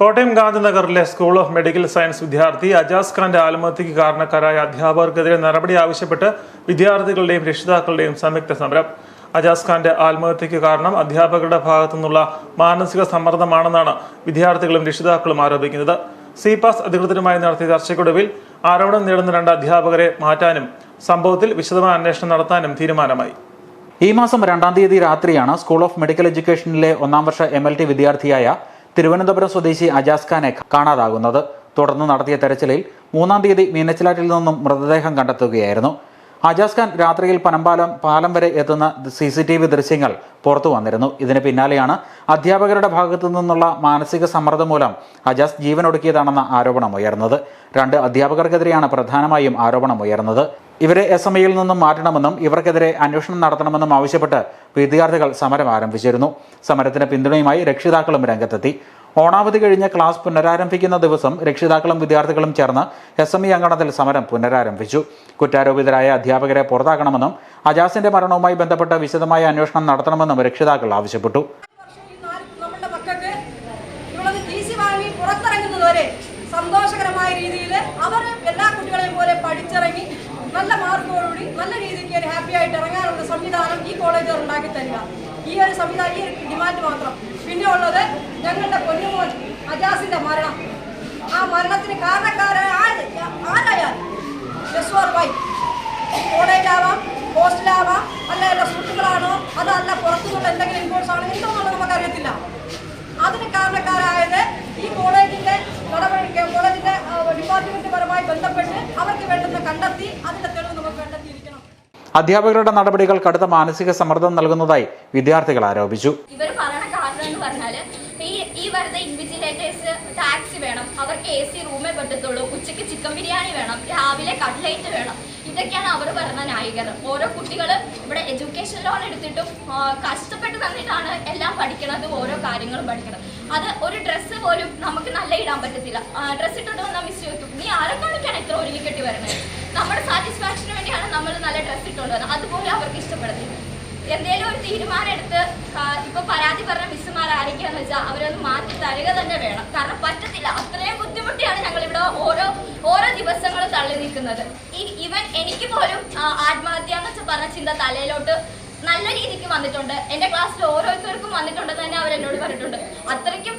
കോട്ടയം ഗാന്ധിനഗറിലെ school of medical science വിദ്യാർത്ഥി അജാസ് ഖാന്റെ ആത്മഹത്യക്ക് കാരണക്കാരായ അധ്യാപകർക്കെതിരെ നടപടി ആവശ്യപ്പെട്ട് വിദ്യാർത്ഥികളുടെയും രക്ഷിതാക്കളുടെയും സംയുക്ത സമരം. അജാസ് ഖാന്റെ ആത്മഹത്യക്ക് കാരണം അധ്യാപകരുടെ ഭാഗത്തു നിന്നുള്ള മാനസിക സമ്മർദ്ദമാണെന്നാണ് വിദ്യാർത്ഥികളും രക്ഷിതാക്കളും ആരോപിക്കുന്നത്. സി പാസ് അധികൃതരുമായി നടത്തിയ ചർച്ചയ്ക്കൊടുവിൽ ആരോപണം നേടുന്ന രണ്ട് അധ്യാപകരെ മാറ്റാനും സംഭവത്തിൽ വിശദമായ അന്വേഷണം നടത്താനും തീരുമാനമായി. ഈ മാസം രണ്ടാം തീയതി രാത്രിയാണ് സ്കൂൾ ഓഫ് മെഡിക്കൽ എഡ്യൂക്കേഷനിലെ ഒന്നാം വർഷ എം എൽ ടി വിദ്യാർത്ഥിയായ തിരുവനന്തപുരം സ്വദേശി അജാസ് ഖാനെ കാണാതാകുന്നത്. തുടർന്ന് നടത്തിയ തെരച്ചിലിൽ മൂന്നാം തീയതി മീനച്ചിലാറ്റിൽ നിന്നും മൃതദേഹം കണ്ടെത്തുകയായിരുന്നു. അജാസ് ഖാൻ രാത്രിയിൽ പനമ്പാലം പാലം വരെ എത്തുന്ന സി സി ടി വി ദൃശ്യങ്ങൾ പുറത്തു വന്നിരുന്നു. ഇതിന് പിന്നാലെയാണ് അധ്യാപകരുടെ ഭാഗത്തു നിന്നുള്ള മാനസിക സമ്മർദ്ദം മൂലം അജാസ് ജീവനൊടുക്കിയതാണെന്ന ആരോപണം ഉയർന്നത് രണ്ട് അധ്യാപകർക്കെതിരെയാണ് പ്രധാനമായും ആരോപണം ഉയർന്നത് ഇവരെ എസ് എം ഐയിൽ നിന്നും മാറ്റണമെന്നും ഇവർക്കെതിരെ അന്വേഷണം നടത്തണമെന്നും ആവശ്യപ്പെട്ട് വിദ്യാർത്ഥികൾ സമരം ആരംഭിച്ചിരുന്നു. സമരത്തിന് പിന്തുണയുമായി രക്ഷിതാക്കളും രംഗത്തെത്തി. ഓണാവധി കഴിഞ്ഞ ക്ലാസ് പുനരാരംഭിക്കുന്ന ദിവസം രക്ഷിതാക്കളും വിദ്യാർത്ഥികളും ചേർന്ന് എസ് എം ഇ അങ്കണത്തിൽ സമരം പുനരാരംഭിച്ചു. കുറ്റാരോപിതരായ അധ്യാപകരെ പുറത്താക്കണമെന്നും അജാസിന്റെ മരണവുമായി ബന്ധപ്പെട്ട് വിശദമായ അന്വേഷണം നടത്തണമെന്നും രക്ഷിതാക്കൾ ആവശ്യപ്പെട്ടു. സന്തോഷകരമായ ഈ നാല് നമ്മളുടെ മക്കൾക്ക് ഇവിടെ ടി സി വാങ്ങി പുറത്തിറങ്ങുന്നത് വരെ സന്തോഷകരമായ രീതിയിൽ അവർ എല്ലാ കുട്ടികളെയും പോലെ പഠിച്ചിറങ്ങി നല്ല മാർക്കോടുകൂടി നല്ല രീതിക്ക് ഒരു ഹാപ്പി ആയിട്ട് ഇറങ്ങാനുള്ള സംവിധാനം ഈ കോളേജ് ഉണ്ടാക്കി തരിക ഈ ഒരു സംവിധാനം ഈ ഡിമാൻഡ് മാത്രം. പിന്നെ ഉള്ളത് ഞങ്ങളുടെ പൊന്നുമോൻ അജാസിന്റെ മരണം. ആ മരണത്തിന് കാരണക്കാരായ ആര്? ആരായാലും? എസ് ഓർ വൈ ഹോസ്റ്റലാവാം അല്ല സുഹൃത്തുക്കളാണോ അതല്ല പുറത്തുനിന്നുള്ള എന്തെങ്കിലും ഇൻഫോഴ്സ് ആണോ? എന്തോന്നുള്ളത് നമുക്കറിയത്തില്ല. അധ്യാപകരുടെ നടപടികൾ കടുത്ത മാനസിക സമ്മർദ്ദം നൽകുന്നതായി വിദ്യാർത്ഥികൾ ആരോപിച്ചു. ഇവർ കാരണം എന്ന് ഈ വേണം അവർക്ക് റൂമേ പറ്റത്തുള്ളൂ ബിരിയാണി വേണം രാവിലെ വേണം. ഇതൊക്കെയാണ് അവർ പറഞ്ഞ ഓരോ കുട്ടികൾ ഇവിടെ എഡ്യൂക്കേഷൻ ലോൺ എടുത്തിട്ടും കഷ്ടപ്പെട്ട് തന്നിട്ടാണ് എല്ലാം പഠിക്കണത് ഓരോ കാര്യങ്ങളും പഠിക്കണം. അത് ഒരു ഡ്രസ്സ് പോലും നമുക്ക് നല്ല ഇടാൻ പറ്റത്തില്ല. ഡ്രസ്സ് ഇട്ടിട്ട് വന്നാൽ മിസ് ചോദിക്കും നീ ആരെ ഇത്ര ഒരുങ്ങി കെട്ടി വരണേ? നമ്മുടെ സാറ്റിസ്ഫാക്ഷന് വേണ്ടിയാണ് നമ്മൾ നല്ല ഡ്രസ്സ് ഇട്ടുകൊണ്ട് വന്നത് അതുപോലെ അവർക്ക് ഇഷ്ടപ്പെടുന്നില്ല എന്തേലും ഒരു തീരുമാനം എടുത്ത് ഇപ്പൊ പരാതി പറഞ്ഞ മിസ്സുമാർ ആരൊക്കെയാന്ന് വെച്ചാൽ അവരൊന്ന് മാറ്റി തരിക തന്നെ വേണം. കാരണം പറ്റത്തില്ല. അത്രയും ബുദ്ധിമുട്ടിയാണ് ഞങ്ങൾ ഇവിടെ ഓരോ ഓരോ ദിവസങ്ങളും തള്ളി നിൽക്കുന്നത്. ഇവൻ എനിക്ക് പോലും ആത്മഹത്യ എന്ന് വെച്ചാൽ പറഞ്ഞ ചിന്ത തലയിലോട്ട് നല്ല രീതിക്ക് വന്നിട്ടുണ്ട്. എന്റെ ക്ലാസ്സിൽ ഓരോരുത്തർക്കും വന്നിട്ടുണ്ടെന്ന് തന്നെ അവരെന്നോട് പറഞ്ഞിട്ടുണ്ട്. അത്രയ്ക്കും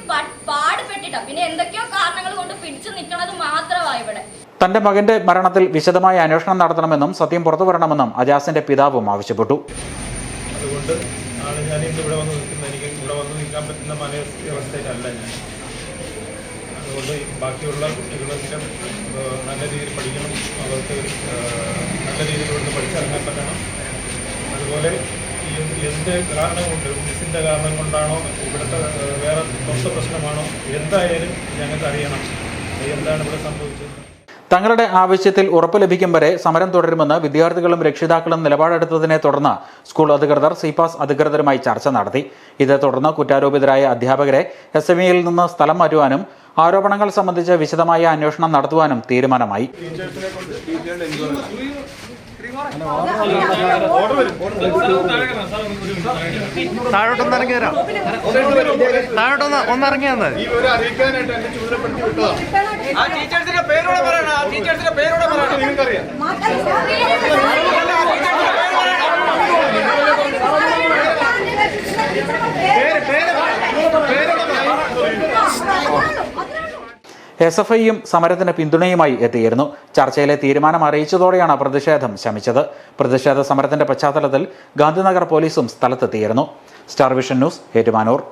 പാടുപെട്ടിട്ടാ. പിന്നെ എന്തൊക്കെയോ കാരണങ്ങൾ കൊണ്ട് പിടിച്ചു നിൽക്കുന്നത് മാത്രമാണ് ഇവിടെ. തന്റെ മകന്റെ മരണത്തിൽ വിശദമായ അന്വേഷണം നടത്തണമെന്നും സത്യം പുറത്തു വരണമെന്നും അജാസിന്റെ പിതാവും ആവശ്യപ്പെട്ടു. അതുകൊണ്ട് ആണ് ഞാനിന്ന് ഇവിടെ വന്ന് നിൽക്കുന്നത്. എനിക്ക് ഇവിടെ വന്ന് നിൽക്കാൻ പറ്റുന്ന മാനസികാവസ്ഥയിലല്ല ഞാൻ. അതുകൊണ്ട് ബാക്കിയുള്ള കുട്ടികളെങ്കിലും നല്ല രീതിയിൽ പഠിക്കണം. അവർക്ക് നല്ല രീതിയിൽ ഇവിടുന്ന് പഠിച്ചിറങ്ങാൻ പറ്റണം. അതുപോലെ എന്ത് കാരണം കൊണ്ട് മിസ്സിന്റെ കാരണം കൊണ്ടാണോ ഇവിടുത്തെ വേറെ കുറച്ച് പ്രശ്നമാണോ എന്തായാലും ഞങ്ങൾക്ക് അറിയണം. എന്താണ് ഇവിടെ സംഭവിച്ചത്? തങ്ങളുടെ ആവശ്യത്തിൽ ഉറപ്പ് ലഭിക്കും വരെ സമരം തുടരുമെന്ന് വിദ്യാർത്ഥികളും രക്ഷിതാക്കളും നിലപാടെടുത്തതിനെ തുടർന്ന് സ്കൂൾ അധികൃതർ സിപാസ് അധികൃതരുമായി ചർച്ച നടത്തി. ഇതേ തുടർന്ന് കുറ്റാരോപിതരായ അധ്യാപകരെ എസ് എം ഇയിൽ നിന്ന് സ്ഥലം മാറ്റുവാനും ആരോപണങ്ങൾ സംബന്ധിച്ച് വിശദമായ അന്വേഷണം നടത്തുവാനും തീരുമാനമായി. താഴോട്ടൊന്ന് ഇറങ്ങി താഴോട്ടൊന്ന് ഒന്ന് ടീച്ചേഴ്സിന്റെ പേരോടെ പറയണം ആ ടീച്ചേഴ്സിന്റെ പേരോടെ പറയണം. നിങ്ങൾക്കറിയാം എസ് എഫ് ഐയും സമരത്തിന് പിന്തുണയുമായി എത്തിയിരുന്നു. ചർച്ചയിലെ തീരുമാനം അറിയിച്ചതോടെയാണ് പ്രതിഷേധം ശമിച്ചത്. പ്രതിഷേധ സമരത്തിന്റെ പശ്ചാത്തലത്തിൽ ഗാന്ധിനഗർ പോലീസും സ്ഥലത്തെത്തിയിരുന്നു. Star vision news Ettumanoor.